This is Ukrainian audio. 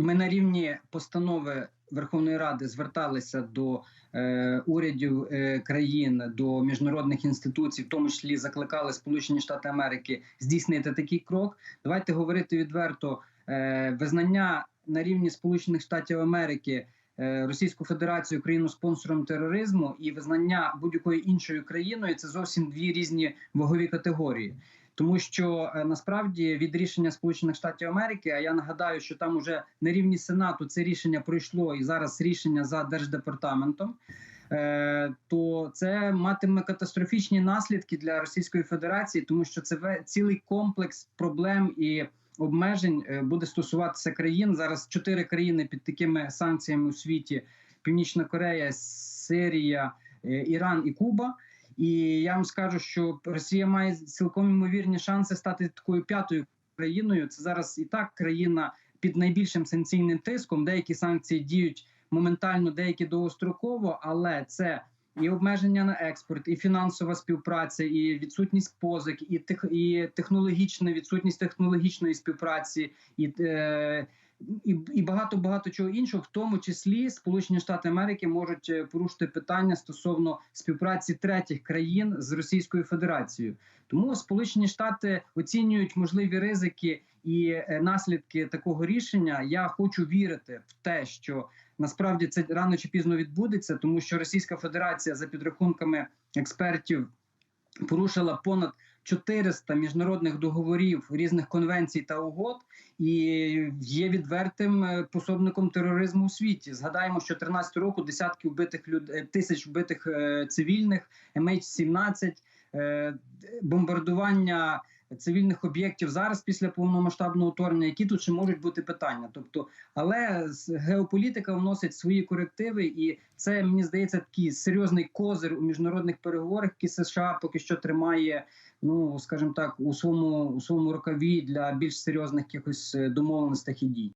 Ми на рівні постанови Верховної Ради зверталися до е, урядів е, країн, до міжнародних інституцій, в тому числі закликали Сполучені Штати Америки здійснити такий крок. Давайте говорити відверто. Е, визнання на рівні Сполучених Штатів Америки Російську Федерацію країну спонсором тероризму і визнання будь-якою іншою країною це зовсім дві різні вагові категорії. Тому що е, насправді від рішення Сполучених Штатів Америки, а я нагадаю, що там уже на рівні Сенату це рішення пройшло, і зараз рішення за держдепартаментом. е, То це матиме катастрофічні наслідки для Російської Федерації, тому що це цілий комплекс проблем і обмежень е, буде стосуватися країн. Зараз чотири країни під такими санкціями у світі: Північна Корея, Сирія, е, Іран і Куба. І я вам скажу, що Росія має цілком ймовірні шанси стати такою п'ятою країною. Це зараз і так країна під найбільшим санкційним тиском. Деякі санкції діють моментально, деякі довгостроково, але це і обмеження на експорт, і фінансова співпраця, і відсутність позик, і тех, і технологічна відсутність технологічної співпраці, і е, і, і багато багато чого іншого, в тому числі Сполучені Штати Америки можуть е, порушити питання стосовно співпраці третіх країн з Російською Федерацією. Тому Сполучені Штати оцінюють можливі ризики і е, наслідки такого рішення. Я хочу вірити в те, що насправді це рано чи пізно відбудеться, тому що Російська Федерація за підрахунками експертів порушила понад 400 міжнародних договорів різних конвенцій та угод і є відвертим е, пособником тероризму у світі. Згадаємо, що 13 року десятки вбитих людей тисяч вбитих е, цивільних, MH17, е, бомбардування цивільних об'єктів зараз після повномасштабного вторгнення, які тут ще можуть бути питання. Тобто, але геополітика вносить свої корективи, і це мені здається такий серйозний козир у міжнародних переговорах, які США поки що тримає. Ну скажімо так, у своєму у своєму рукаві для більш серйозних якихось е, домовленостей і дій.